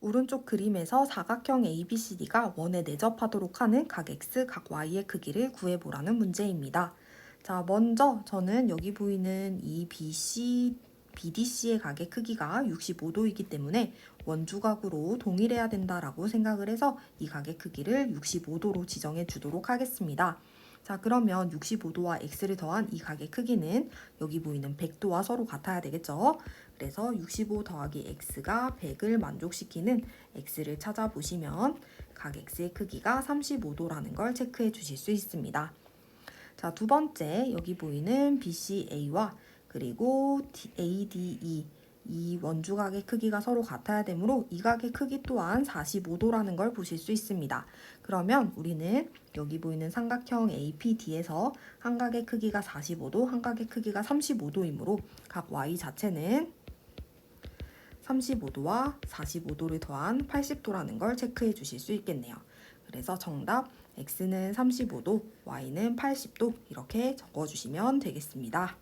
오른쪽 그림에서 사각형 ABCD가 원에 내접하도록 하는 각 X, 각 Y의 크기를 구해보라는 문제입니다. 자, 먼저 저는 여기 보이는 이 BC, BDC의 각의 크기가 65도이기 때문에 원주각으로 동일해야 된다라고 생각을 해서 이 각의 크기를 65도로 지정해 주도록 하겠습니다. 자, 그러면 65도와 x를 더한 이 각의 크기는 여기 보이는 100도와 서로 같아야 되겠죠? 그래서 65 더하기 x가 100을 만족시키는 x를 찾아보시면 각 x의 크기가 35도라는 걸 체크해 주실 수 있습니다. 자, 두 번째 여기 보이는 BCA와 그리고 ADE 이 원주각의 크기가 서로 같아야 되므로 이 각의 크기 또한 45도라는 걸 보실 수 있습니다. 그러면 우리는 여기 보이는 삼각형 APD에서 한 각의 크기가 45도, 한 각의 크기가 35도이므로 각 Y 자체는 35도와 45도를 더한 80도라는 걸 체크해 주실 수 있겠네요. 그래서 정답 X는 35도, Y는 80도 이렇게 적어 주시면 되겠습니다.